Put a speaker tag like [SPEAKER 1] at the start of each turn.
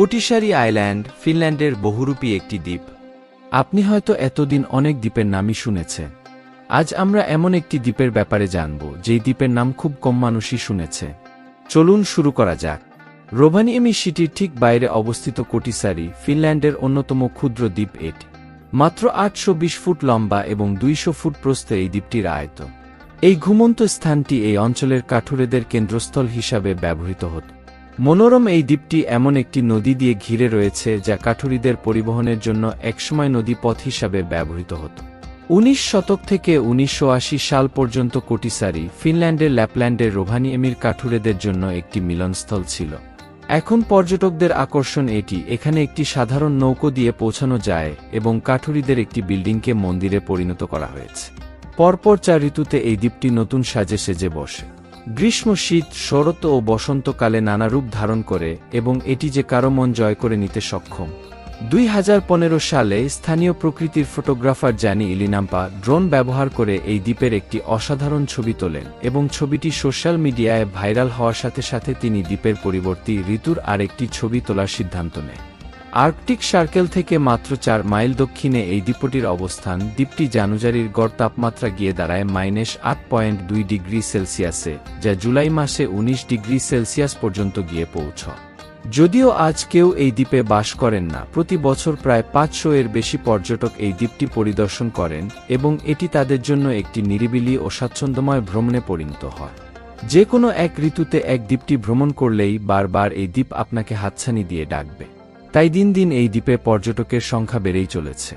[SPEAKER 1] কোটিশারি island, ফিনল্যান্ডের বহুরূপী একটি দ্বীপ। আপনি হয়তো এতদিন অনেক দ্বীপের নামই শুনেছে আজ আমরা এমন একটি দ্বীপের ব্যাপারে জানব, যেই দ্বীপের নাম খুব কম মানুষই শুনেছে। চলুন শুরু করা যাক। রোভানিয়েমি সিটির ঠিক বাইরে অবস্থিত কোটিসারি ফিনল্যান্ডের অন্যতম ক্ষুদ্র দ্বীপ এটি। মাত্র আটশো বিশ ফুট লম্বা এবং দুইশো ফুট প্রস্থে এই দ্বীপটির আয়ত এই ঘুমন্ত স্থানটি এই অঞ্চলের কাঠুরেদের কেন্দ্রস্থল হিসাবে ব্যবহৃত হতো। মনোরম এই দ্বীপটি এমন একটি নদী দিয়ে ঘিরে রয়েছে যা কাঠুরিদের পরিবহনের জন্য একসময় নদী পথ হিসাবে ব্যবহৃত হতো। উনিশ শতক থেকে উনিশশো আশি সাল পর্যন্ত কোটিসারি ফিনল্যান্ডের ল্যাপল্যান্ডের রোভানিয়েমির কাঠুরেদের জন্য একটি মিলনস্থল ছিল। এখন পর্যটকদের আকর্ষণ এটি, এখানে একটি সাধারণ নৌকো দিয়ে পৌঁছানো যায় এবং কাঠুরিদের একটি বিল্ডিংকে মন্দিরে পরিণত করা হয়েছে। পরপর চার ঋতুতে এই দ্বীপটি নতুন সাজে সেজে বসে। গ্রীষ্ম শীত শরৎ ও বসন্তকালে নানা রূপ ধারণ করে এবং এটি যে কারও মন জয় করে নিতে সক্ষম। দুই হাজার পনেরো সালে স্থানীয় প্রকৃতির ফটোগ্রাফার জানি ইলিনাম্পা ড্রোন ব্যবহার করে এই দ্বীপের একটি অসাধারণ ছবি তোলেন এবং ছবিটি সোশ্যাল মিডিয়ায় ভাইরাল হওয়ার সাথে সাথে তিনি দ্বীপের পরিবর্তী ঋতুর আরেকটি ছবি তোলার সিদ্ধান্ত নেন। আর্কটিক সার্কেল থেকে মাত্র চার মাইল দক্ষিণে এই দ্বীপটির অবস্থান। দ্বীপটি জানুজারির গড় তাপমাত্রা গিয়ে দাঁড়ায় মাইনাস আট পয়েন্ট দুই ডিগ্রি সেলসিয়াসে, যা জুলাই মাসে ১৯ ডিগ্রি সেলসিয়াস পর্যন্ত গিয়ে পৌঁছ যদিও আজ কেউ এই দ্বীপে বাস করেন না, প্রতি বছর প্রায় পাঁচশো এর বেশি পর্যটক এই দ্বীপটি পরিদর্শন করেন এবং এটি তাদের জন্য একটি নিরিবিলি ও স্বাচ্ছন্দ্যময় ভ্রমণে পরিণত হয়। যে কোনো এক ঋতুতে এক দ্বীপটি ভ্রমণ করলেই বারবার এই দ্বীপ আপনাকে হাতছানি দিয়ে ডাকবে। তাই দিন দিন এই দ্বীপে পর্যটকের সংখ্যা বেড়েই চলেছে।